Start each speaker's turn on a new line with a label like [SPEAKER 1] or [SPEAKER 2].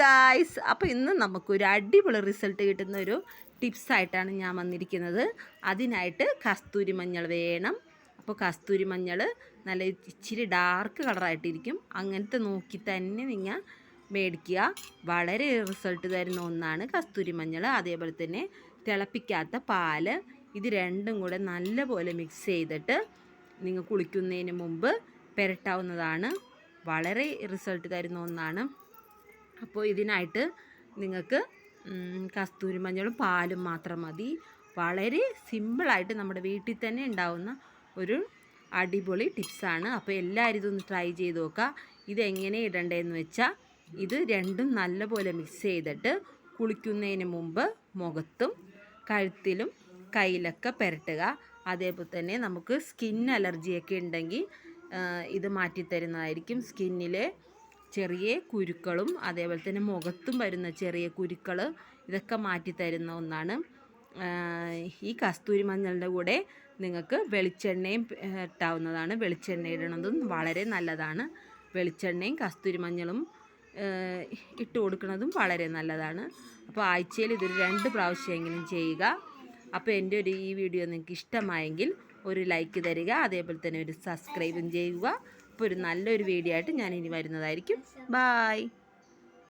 [SPEAKER 1] Guys അപ്പോൾ ഇന്ന് നമുക്കൊരു അടിപൊളി റിസൾട്ട് കിട്ടുന്ന ഒരു ടിപ്സായിട്ടാണ് ഞാൻ വന്നിരിക്കുന്നത്. അതിനായിട്ട് കസ്തൂരി മഞ്ഞൾ വേണം. അപ്പോൾ കസ്തൂരി മഞ്ഞൾ നല്ല ഇച്ചിരി ഡാർക്ക് കളറായിട്ടിരിക്കും അങ്ങനത്തെ നോക്കി തന്നെ നിങ്ങൾ മേടിക്കുക. വളരെ റിസൾട്ട് തരുന്ന ഒന്നാണ് കസ്തൂരി മഞ്ഞൾ. അതേപോലെ തന്നെ തിളപ്പിക്കാത്ത പാൽ. ഇത് രണ്ടും കൂടെ നല്ലപോലെ മിക്സ് ചെയ്തിട്ട് നിങ്ങൾ കുളിക്കുന്നതിന് മുമ്പ് പുരട്ടാവുന്നതാണ്. വളരെ റിസൾട്ട് തരുന്ന ഒന്നാണ്. അപ്പോൾ ഇതിനായിട്ട് നിങ്ങൾക്ക് കസ്തൂരി മഞ്ഞളും പാലും മാത്രം മതി. വളരെ സിമ്പിളായിട്ട് നമ്മുടെ വീട്ടിൽ തന്നെ ഉണ്ടാവുന്ന ഒരു അടിപൊളി ടിപ്സാണ് അപ്പോൾ എല്ലാവരും ഇതൊന്ന് ട്രൈ ചെയ്ത് നോക്കുക. ഇതെങ്ങനെ ഇടണ്ടേന്ന് വെച്ചാൽ ഇത് രണ്ടും നല്ലപോലെ മിക്സ് ചെയ്തിട്ട് കുളിക്കുന്നതിന് മുമ്പ് മുഖത്തും കഴുത്തിലും കയ്യിലൊക്കെ പുരട്ടുക. അതേപോലെ തന്നെ നമുക്ക് സ്കിൻ അലർജിയൊക്കെ ഉണ്ടെങ്കിൽ ഇത് മാറ്റിത്തരുന്നതായിരിക്കും. സ്കിന്നിലെ ചെറിയ കുരുക്കളും അതേപോലെ തന്നെ മുഖത്തും വരുന്ന ചെറിയ കുരുക്കൾ ഇതൊക്കെ മാറ്റിത്തരുന്ന ഒന്നാണ്. ഈ കസ്തൂരി മഞ്ഞളുടെ കൂടെ നിങ്ങൾക്ക് വെളിച്ചെണ്ണയും ഇട്ടാവുന്നതാണ്. വെളിച്ചെണ്ണ ഇടണതും വളരെ നല്ലതാണ്. വെളിച്ചെണ്ണയും കസ്തൂരി മഞ്ഞളും ഇട്ട് കൊടുക്കുന്നതും വളരെ നല്ലതാണ്. അപ്പോൾ ആഴ്ചയിൽ ഇതൊരു രണ്ട് പ്രാവശ്യമെങ്കിലും ചെയ്യുക. അപ്പോൾ എന്റെ ഒരു ഈ വീഡിയോ നിങ്ങൾക്ക് ഇഷ്ടമായെങ്കിൽ ഒരു ലൈക്ക് തരിക അതേപോലെ തന്നെ ഒരു സബ്സ്ക്രൈബും ചെയ്യുക. അപ്പോൾ ഒരു നല്ലൊരു വീഡിയോ ആയിട്ട് ഞാൻ ഇനി വരുന്നതായിരിക്കും. ബായ്